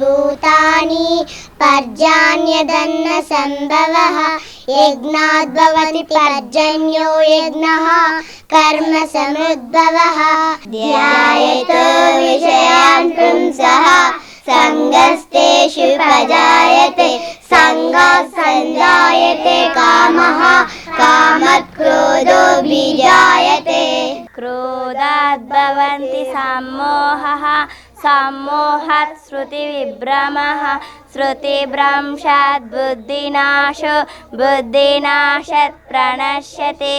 भूतानि पर्जान्यदन्न सम्भवः यज्ञाद्भवति पर्जन्यो यज्ञः कर्म समुद्भवः ध्यायतो विषयान् पुंसः सङ्गस्तेषु प्रजायते सङ्गात् सञ्जायते कामः कामक्रोधो बीजायते क्रोधाद्भवन्ति सम्मोहः सम्मोहात् श्रुतिविभ्रमः। श्रुतिभ्रंशात् बुद्धिनाशो। बुद्धिनाशात् प्रणश्यते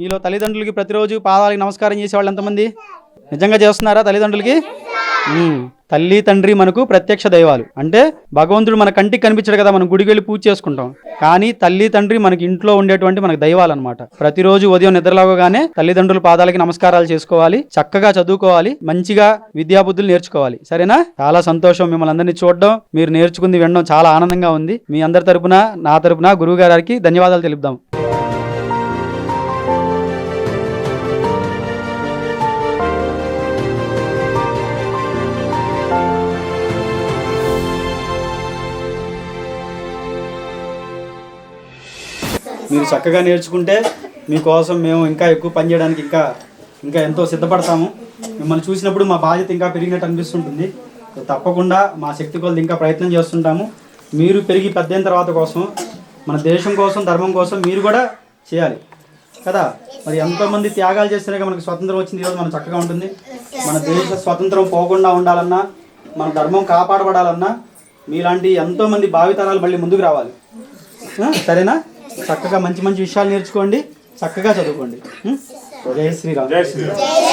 మీలో తల్లిదండ్రులకి ప్రతిరోజు పాదాలకి నమస్కారం చేసేవాళ్ళు ఎంతమంది? నిజంగా చేస్తున్నారా తల్లిదండ్రులకి? తల్లి తండ్రి మనకు ప్రత్యక్ష దైవాలు. అంటే భగవంతుడు మన కంటికి కనిపించడు కదా మనం గుడికి వెళ్ళి పూజ చేసుకుంటాం. కానీ తల్లి తండ్రి మనకి ఇంట్లో ఉండేటువంటి మనకు దైవాలు అనమాట ప్రతిరోజు ఉదయం నిద్రలాగగానే తల్లిదండ్రుల పాదాలకి నమస్కారాలు చేసుకోవాలి చక్కగా చదువుకోవాలి మంచిగా విద్యాబుద్ధులు నేర్చుకోవాలి. సరేనా? చాలా సంతోషం మిమ్మల్ని అందరినీ చూడడం. మీరు నేర్చుకుంది వినడం చాలా ఆనందంగా ఉంది. మీ అందరి తరపున నా తరపున గురువు గారికి ధన్యవాదాలు తెలుపుదాం. మీరు చక్కగా నేర్చుకుంటే మీకోసం మేము ఇంకా ఎక్కువ పని చేయడానికి ఇంకా ఇంకా ఎంతో సిద్ధపడతాము. మిమ్మల్ని చూసినప్పుడు మా బాధ్యత ఇంకా పెరిగినట్టు అనిపిస్తుంటుంది. తప్పకుండా మా శక్తి కొలది ఇంకా ప్రయత్నం చేస్తుంటాము. మీరు పెరిగి పెద్దయిన తర్వాత కోసం మన దేశం కోసం ధర్మం కోసం మీరు కూడా చేయాలి. కదా? మరి ఎంతోమంది త్యాగాలు చేస్తేనే మనకి స్వతంత్రం వచ్చింది. ఈరోజు మనం చక్కగా ఉంటుంది. మన దేశ స్వతంత్రం పోకుండా ఉండాలన్నా మన ధర్మం కాపాడబడాలన్నా మీలాంటి ఎంతోమంది భావితరాలు మళ్ళీ ముందుకు రావాలి. సరేనా? చక్కగా మంచి మంచి విషయాలు నేర్చుకోండి. చక్కగా చదువుకోండి. ఉం? జై శ్రీరామ్.